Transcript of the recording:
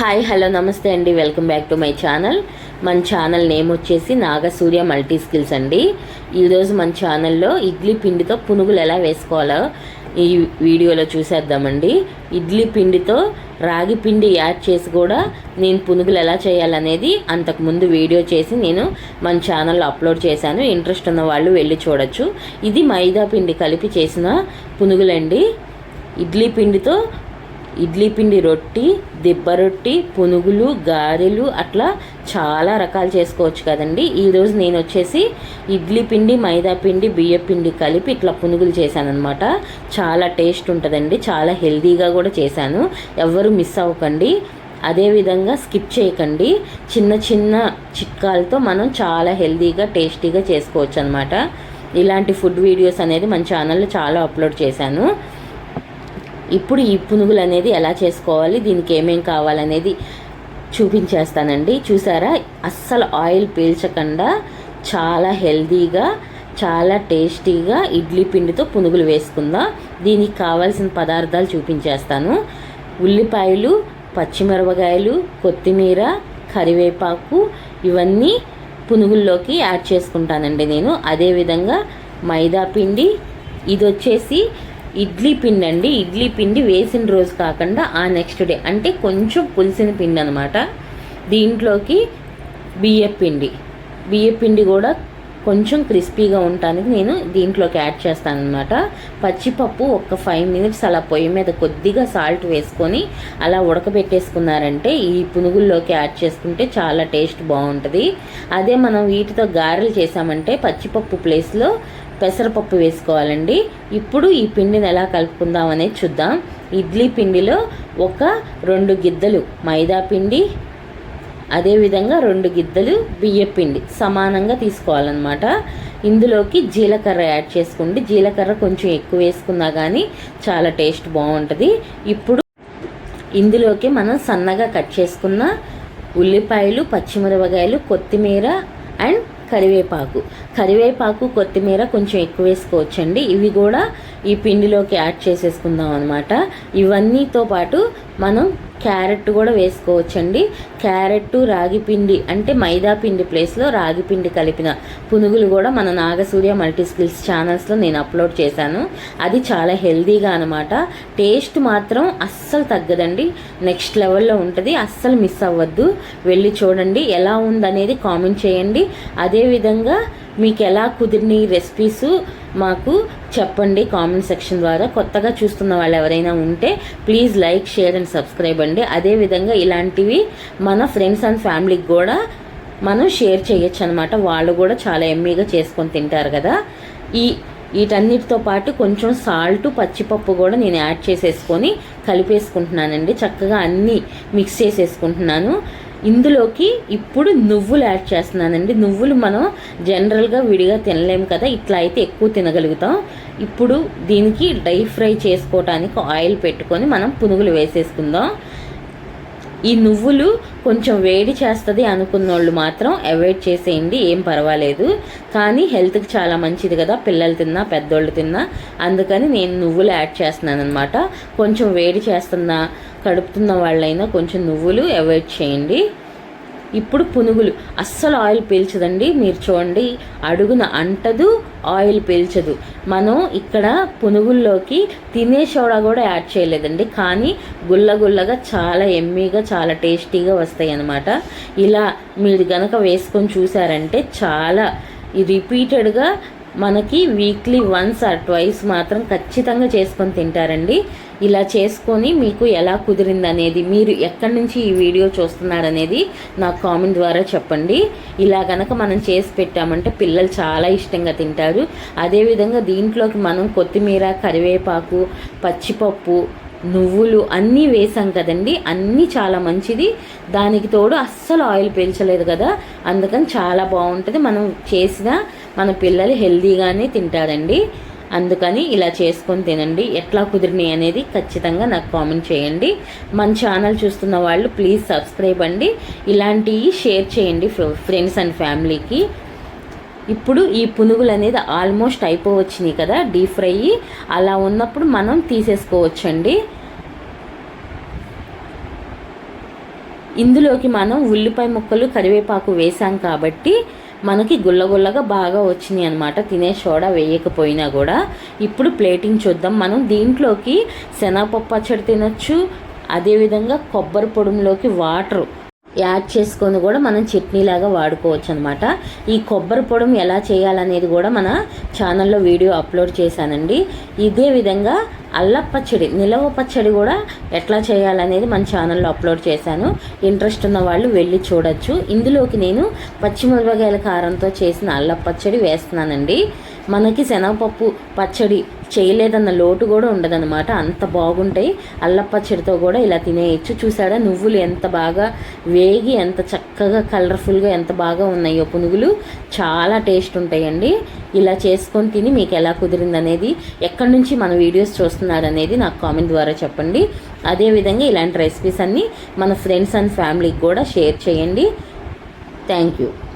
Hi hello నమస్తే అండి. Welcome back to my channel. మన ఛానల్ నేమ్ వచ్చేసి నాగసూర్య మల్టీ స్కిల్స్ అండి. ఈరోజు మన ఛానల్లో ఇడ్లీ పిండితో పునుగులు ఎలా వేసుకోవాలో ఈ వీడియోలో చూసేద్దామండి. ఇడ్లీ పిండితో రాగి పిండి యాడ్ చేసి కూడా నేను పునుగులు ఎలా చేయాలనేది అంతకుముందు వీడియో చేసి నేను మన ఛానల్లో అప్లోడ్ చేశాను. ఇంట్రెస్ట్ ఉన్న వాళ్ళు వెళ్ళి చూడొచ్చు. ఇది మైదా పిండి కలిపి చేసిన పునుగులండి. ఇడ్లీ పిండితో ఇడ్లీ పిండి రొట్టి దిబ్బ రొట్టి పునుగులు గారెలు అట్లా చాలా రకాలు చేసుకోవచ్చు కదండి. ఈరోజు నేను వచ్చేసి ఇడ్లీ పిండి మైదా పిండి బియ్య పిండి కలిపి ఇట్లా పునుగులు చేశానమాట చాలా టేస్ట్ ఉంటుందండి. చాలా హెల్దీగా కూడా చేశాను. ఎవరు మిస్ అవ్వకండి. అదేవిధంగా స్కిప్ చేయకండి. చిన్న చిన్న చిట్కాలతో మనం చాలా హెల్దీగా టేస్టీగా చేసుకోవచ్చు అనమాట ఇలాంటి ఫుడ్ వీడియోస్ అనేది మన ఛానల్లో చాలా అప్లోడ్ చేశాను. ఇప్పుడు ఈ పునుగులు అనేది ఎలా చేసుకోవాలి దీనికి ఏమేం కావాలనేది చూపించేస్తానండి. చూసారా? అస్సలు ఆయిల్ పీల్చకుండా చాలా హెల్తీగా చాలా టేస్టీగా ఇడ్లీ పిండితో పునుగులు వేసుకుందాం. దీనికి కావాల్సిన పదార్థాలు చూపించేస్తాను. ఉల్లిపాయలు పచ్చిమిరపకాయలు కొత్తిమీర కరివేపాకు ఇవన్నీ పునుగుల్లోకి యాడ్ చేసుకుంటానండి నేను. అదేవిధంగా మైదా పిండి ఇది వచ్చేసి ఇడ్లీ పిండి అండి. ఇడ్లీ పిండి వేసిన రోజు కాకుండా ఆ నెక్స్ట్ డే అంటే కొంచెం పులిసిన పిండి అనమాట దీంట్లోకి బియ్యపిండి పిండి. పిండి కూడా కొంచెం క్రిస్పీగా ఉండటానికి నేను దీంట్లోకి యాడ్ చేస్తాను అనమాట పచ్చిపప్పు ఒక ఫైవ్ మినిట్స్ అలా పొయ్యి మీద కొద్దిగా సాల్ట్ వేసుకొని అలా ఉడకబెట్టేసుకున్నారంటే ఈ పునుగుల్లోకి యాడ్ చేసుకుంటే చాలా టేస్ట్ బాగుంటుంది. అదే మనం వీటితో గారెలు చేసామంటే పచ్చిపప్పు ప్లేస్లో పెసరపప్పు వేసుకోవాలండి. ఇప్పుడు ఈ పిండిని ఎలా కలుపుకుందాం అనేది చూద్దాం. ఇడ్లీ పిండిలో ఒక రెండు గిద్దలు మైదా పిండి అదేవిధంగా రెండు గిద్దలు బియ్య పిండి సమానంగా తీసుకోవాలన్నమాట. ఇందులోకి జీలకర్ర యాడ్ చేసుకోండి. జీలకర్ర కొంచెం ఎక్కువ వేసుకున్నా కానీ చాలా టేస్ట్ బాగుంటుంది. ఇప్పుడు ఇందులోకి మనం సన్నగా కట్ చేసుకున్న ఉల్లిపాయలు పచ్చిమిరపకాయలు కొత్తిమీర అండ్ కరివేపాకు. కరివేపాకు కొత్తిమీర కొంచెం ఎక్కువ వేసుకోవచ్చండి. ఇవి కూడా ఈ పిండిలోకి యాడ్ చేసేసుకుందాం అనమాట ఇవన్నీతో పాటు మనం క్యారెట్ కూడా వేసుకోవచ్చండి. క్యారెట్ రాగి పిండి అంటే మైదా పిండి ప్లేస్లో రాగి పిండి కలిపిన పునుగులు కూడా మన నాగసూర్య మల్టీ స్కిల్స్ ఛానల్స్లో నేను అప్లోడ్ చేశాను. అది చాలా హెల్దీగా అనమాట టేస్ట్ మాత్రం అస్సలు తగ్గదండి. నెక్స్ట్ లెవెల్లో ఉంటుంది. అస్సలు మిస్ అవ్వద్దు. వెళ్ళి చూడండి ఎలా ఉందనేది కామెంట్ చేయండి. అదేవిధంగా మీకు ఎలా కుదిరిన రెసిపీస్ మాకు చెప్పండి కామెంట్ సెక్షన్ ద్వారా. కొత్తగా చూస్తున్న వాళ్ళు ఎవరైనా ఉంటే please like share and subscribe అండి. అదేవిధంగా ఇలాంటివి మన ఫ్రెండ్స్ అండ్ ఫ్యామిలీకి కూడా మనం షేర్ చేయొచ్చు అనమాట వాళ్ళు కూడా చాలా ఎమ్మీగా చేసుకొని తింటారు కదా. ఈ వీటన్నిటితో పాటు కొంచెం సాల్ట్ పచ్చిపప్పు కూడా నేను యాడ్ చేసేసుకొని కలిపేసుకుంటున్నానండి. చక్కగా అన్నీ మిక్స్ చేసేసుకుంటున్నాను. ఇందులోకి ఇప్పుడు నువ్వులు యాడ్ చేస్తున్నానండి. నువ్వులు మనం జనరల్గా విడిగా తినలేము కదా ఇట్లా అయితే ఎక్కువ తినగలుగుతాం. ఇప్పుడు దీనికి డై ఫ్రై చేసుకోవటానికి ఆయిల్ పెట్టుకొని మనం పునుగులు వేసేసుకుందాం. ఈ నువ్వులు కొంచెం వేడి చేస్తుంది అనుకున్న వాళ్ళు మాత్రం అవాయిడ్ చేసేయండి ఏం పర్వాలేదు. కానీ హెల్త్కి చాలా మంచిది కదా పిల్లలు తిన్నా పెద్దోళ్ళు తిన్నా. అందుకని నేను నువ్వులు యాడ్ చేస్తున్నాను అనమాట కొంచెం వేడి చేస్తున్నా కడుపుతున్న వాళ్ళైనా కొంచెం నువ్వులు అవాయిడ్ చేయండి. ఇప్పుడు పునుగులు. అస్సలు ఆయిల్ పీల్చదండి. మీరు చూడండి అడుగున అంటదు ఆయిల్ పీల్చదు. మనం ఇక్కడ పునుగుల్లోకి తినే సోడా కూడా యాడ్ చేయలేదండి. కానీ గుల్ల గుల్లగా చాలా ఎమ్మీగా చాలా టేస్టీగా వస్తాయి అన్నమాట ఇలా మీరు గనక వేసుకొని చూసారంటే చాలా రిపీటెడ్గా మనకి వీక్లీ వన్స్ ఆర్ ట్వైస్ మాత్రం ఖచ్చితంగా చేసుకొని తింటారండి. ఇలా చేసుకొని మీకు ఎలా కుదిరింది అనేది మీరు ఎక్కడి నుంచి ఈ వీడియో చూస్తున్నారనేది నాకు కామెంట్ ద్వారా చెప్పండి. ఇలా కనుక మనం చేసి పెట్టామంటే పిల్లలు చాలా ఇష్టంగా తింటారు. అదేవిధంగా దీంట్లోకి మనం కొత్తిమీర కరివేపాకు పచ్చిపప్పు నువ్వులు అన్నీ వేసాం కదండి. అన్నీ చాలా మంచిది. దానికి తోడు అస్సలు ఆయిల్ పీల్చలేదు కదా. అందుకని చాలా బాగుంటుంది. మనం చేసిన మన పిల్లలు హెల్దీగానే తింటారండి. అందుకని ఇలా చేసుకొని తినండి. ఎట్లా కుదిరినాయి అనేది ఖచ్చితంగా నాకు కామెంట్ చేయండి. మన ఛానల్ చూస్తున్న వాళ్ళు ప్లీజ్ సబ్స్క్రైబ్ అండి. ఇలాంటివి షేర్ చేయండి ఫ్రెండ్స్ అండ్ ఫ్యామిలీకి. ఇప్పుడు ఈ పునుగులు అనేది ఆల్మోస్ట్ అయిపోవచ్చినాయి కదా డీప్ ఫ్రై. అలా ఉన్నప్పుడు మనం తీసేసుకోవచ్చండి. ఇందులోకి మనం ఉల్లిపాయ ముక్కలు కరివేపాకు వేసాం కాబట్టి మనకి గుల్లగుల్లగా బాగా వచ్చినాయి అనమాట తినే సోడా వేయకపోయినా కూడా. ఇప్పుడు ప్లేటింగ్ చూద్దాం. మనం దీంట్లోకి శనగపప్పు పచ్చడి తినొచ్చు. అదేవిధంగా కొబ్బరి పొడంలోకి వాటర్ యాడ్ చేసుకొని కూడా మనం చట్నీలాగా వాడుకోవచ్చు అనమాట ఈ కొబ్బరి పొడం ఎలా చేయాలనేది కూడా మన ఛానల్లో వీడియో అప్లోడ్ చేశానండి. ఇదే విధంగా అల్లం పచ్చడి నిలవ పచ్చడి కూడా ఎట్లా చేయాలనేది మన ఛానల్లో అప్లోడ్ చేశాను. ఇంట్రెస్ట్ ఉన్న వాళ్ళు వెళ్ళి చూడొచ్చు. ఇందులోకి నేను పచ్చిమిరపకాయల కారంతో చేసిన అల్లం పచ్చడి వేస్తున్నానండి. మనకి శనగపప్పు పచ్చడి చేయలేదన్న లోటు కూడా ఉండదన్నమాట. అంత బాగుంటాయి. అల్ల పచ్చడితో కూడా ఇలా తినేయచ్చు. చూసాడా నువ్వులు ఎంత బాగా వేగి ఎంత చక్కగా కలర్ఫుల్గా ఎంత బాగా ఉన్నాయో పునుగులు. చాలా టేస్ట్ ఉంటాయండి. ఇలా చేసుకొని తిని మీకు ఎలా కుదిరింది అనేది ఎక్కడి నుంచి మన వీడియోస్ చూస్తున్నారు అనేది నాకు కామెంట్ ద్వారా చెప్పండి. అదేవిధంగా ఇలాంటి రెసిపీస్ అన్నీ మన ఫ్రెండ్స్ అండ్ ఫ్యామిలీకి కూడా షేర్ చేయండి. Thank you